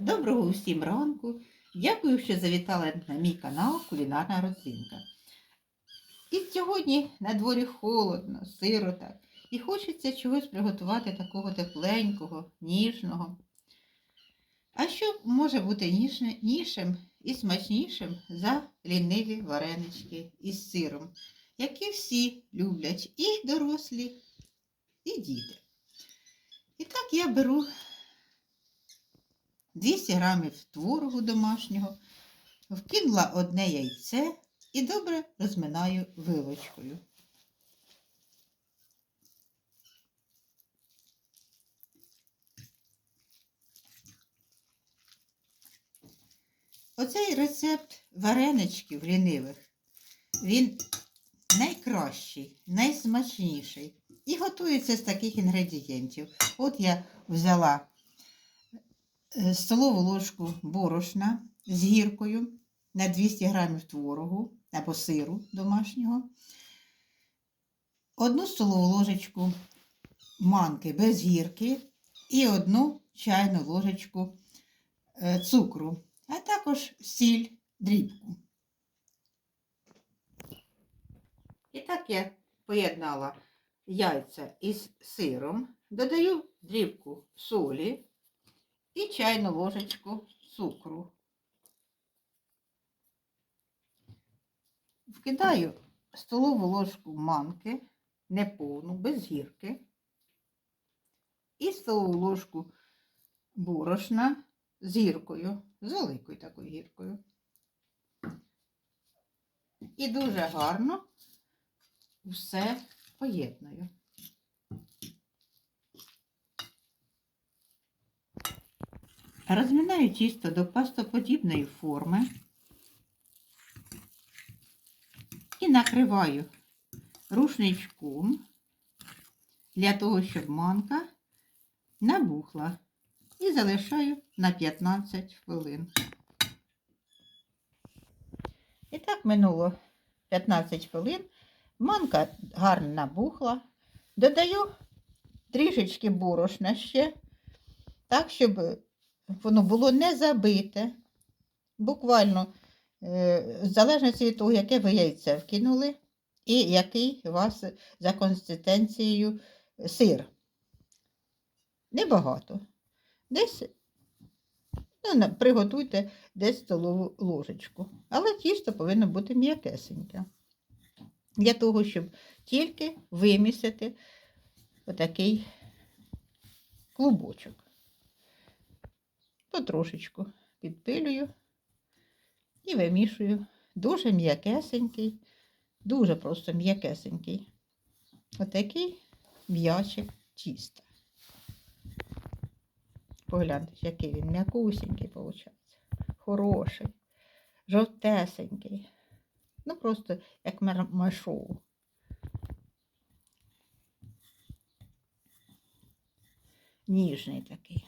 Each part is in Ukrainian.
Доброго усім ранку. Дякую, що завітали на мій канал Кулінарна родзинка. І сьогодні на дворі холодно, сиро так. І хочеться чогось приготувати такого тепленького, ніжного. А що може бути ніжнішим і смачнішим за ліниві варенички із сиром, які всі люблять і дорослі, і діти. І так я беру 200 грамів творогу домашнього, вкинула одне яйце і добре розминаю вилочкою. Оцей рецепт вареничків лінивих, він найкращий, найсмачніший і готується з таких інгредієнтів. От я взяла столову ложку борошна з гіркою на 200 грамів творогу або сиру домашнього, одну столову ложечку манки без гірки і одну чайну ложечку е, цукру, а також сіль дрібку. І так я поєднала яйця із сиром, додаю дрібку солі і чайну ложечку цукру. Вкидаю столову ложку манки, неповну, без гірки, і столову ложку борошна з гіркою, з великою такою гіркою. І дуже гарно все поєдную. Розмінаю тісто до пастоподібної форми і накриваю рушничком для того, щоб манка набухла і залишаю на 15 хвилин. І так минуло 15 хвилин. Манка гарно набухла. Додаю трішечки борошна ще, так, щоб воно було не забите. Буквально, е, в залежності від того, яке ви яйце вкинули, і який у вас за консистенцією сир. Небагато. Десь ну, приготуйте десь столову ложечку. Але тісто повинно бути м'якесеньке для того, щоб тільки вимісити отакий клубочок. Потрошечку підпилюю і вимішую. Дуже м'якесенький, дуже просто м'якесенький. Отакий м'ячик тіста. Погляньте, який він м'якусенький, виходить. Хороший, жовтесенький. Ну, просто як маршоу. Ніжний такий.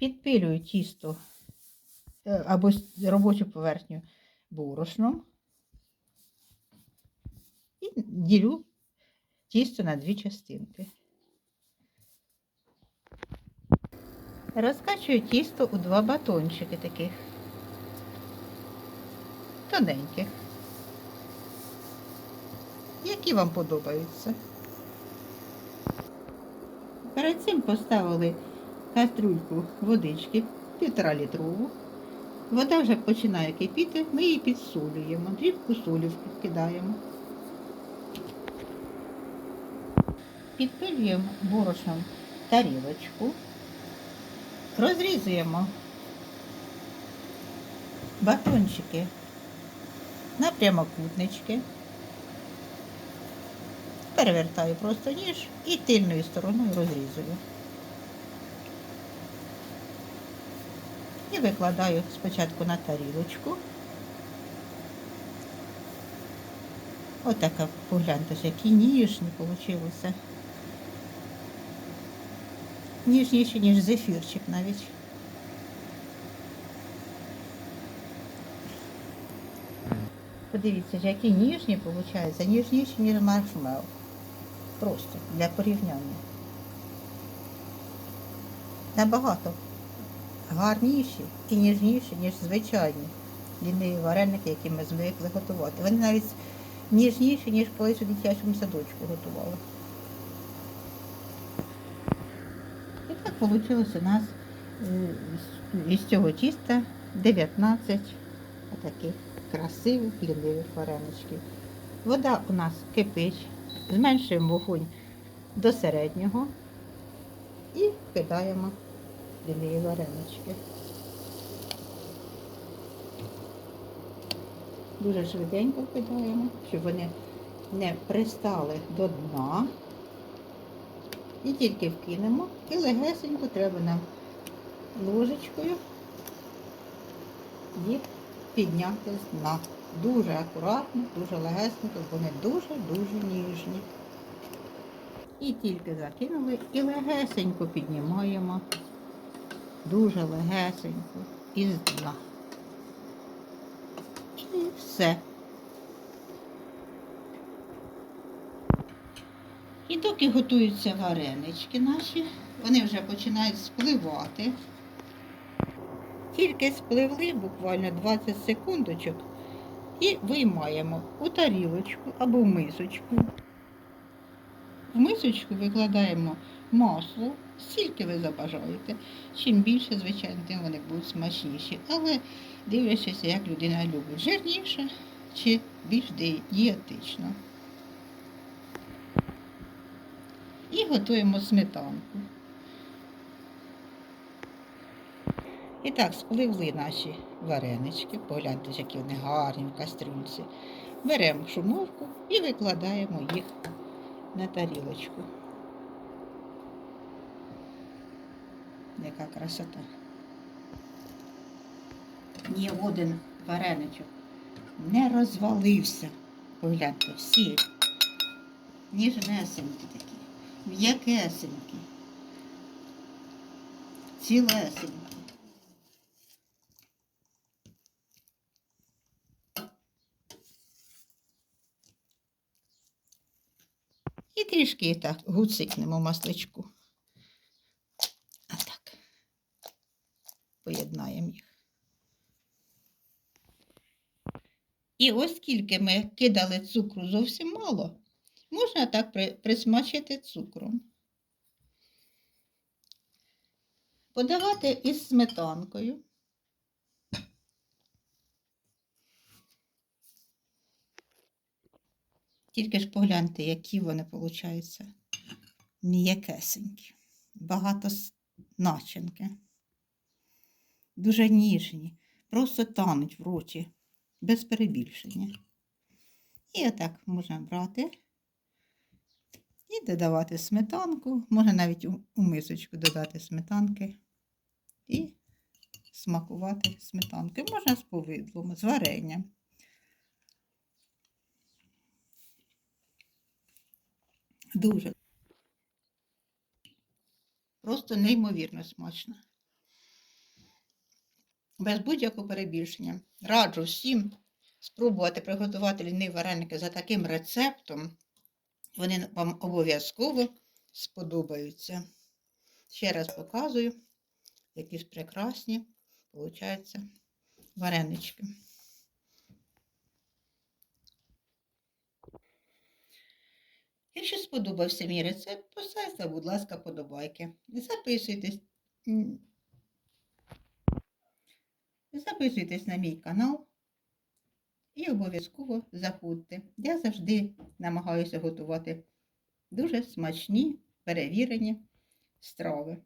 Підпилюю тісто е, або робочу поверхню борошном і ділю тісто на дві частинки. Розкачую тісто у два батончики таких тоненьких, які вам подобаються. Перед цим поставили кастрюльку водички, півтора літрову. Вода вже починає кипіти, ми її підсолюємо, дрібку солі вкидаємо. Підпилюємо борошном тарілочку, розрізуємо батончики на прямокутнички. Перевертаю просто ніж і тильною стороною розрізую. Викладаю спочатку на тарілочку. Отака, погляньте, які ніжні вийшли. Ніжніші, ніж зефірчик навіть. Подивіться, які ніжні виходять, ніжніші, ніж маршмеллоу. Просто для порівняння. набагато гарніші і ніжніші, ніж звичайні ліниві вареники, які ми звикли готувати. Вони навіть ніжніші, ніж колись у дитячому садочку готували. І так вийшло у нас е, із цього тіста 19 таких красивих лінивих вареничків. Вода у нас кипить, зменшуємо вогонь до середнього і кидаємо ліниві варенички. Дуже швиденько кидаємо, щоб вони не пристали до дна. І тільки вкинемо. І легесенько треба нам ложечкою їх підняти з дна. Дуже акуратно, дуже легесенько, вони дуже-дуже ніжні. І тільки закинули і легесенько піднімаємо. Дуже легесенько із дна. І все. І доки готуються варенички наші, вони вже починають спливати. Тільки спливли буквально 20 секундочок і виймаємо у тарілочку або в мисочку. В мисочку викладаємо масло, скільки ви забажаєте. Чим більше, звичайно, тим вони будуть смачніші. Але дивлячись, як людина любить, жирніше чи більш дієтично. І готуємо сметанку. І так, спливли наші варенички, погляньте, які вони гарні в кастрюльці. Беремо шумовку і викладаємо їх на тарілочку. Яка красота. Ні один вареничок не розвалився. Погляньте, всі ніжнесенькі такі, м'якесенькі, цілесенькі. І трішки так гуцикнемо масличку. А так. Поєднаємо їх. І оскільки ми кидали цукру зовсім мало, можна так присмачити цукром. Подавати із сметанкою. Тільки ж погляньте, які вони получаються. М'якесенькі. Багато начинки. Дуже ніжні. Просто тануть в роті. Без перебільшення. І отак можна брати і додавати сметанку. Можна навіть у, мисочку додати сметанки. І смакувати сметанкою. Можна з повидлом, з варенням. Дуже. Просто неймовірно смачно. Без будь-якого перебільшення. Раджу всім спробувати приготувати ліниві вареники за таким рецептом. Вони вам обов'язково сподобаються. Ще раз показую, які ж прекрасні, виходять, варенички. Якщо сподобався мій рецепт, поставте, будь ласка, подобайки. Записуйтесь. Записуйтесь на мій канал і обов'язково заходьте. Я завжди намагаюся готувати дуже смачні, перевірені страви.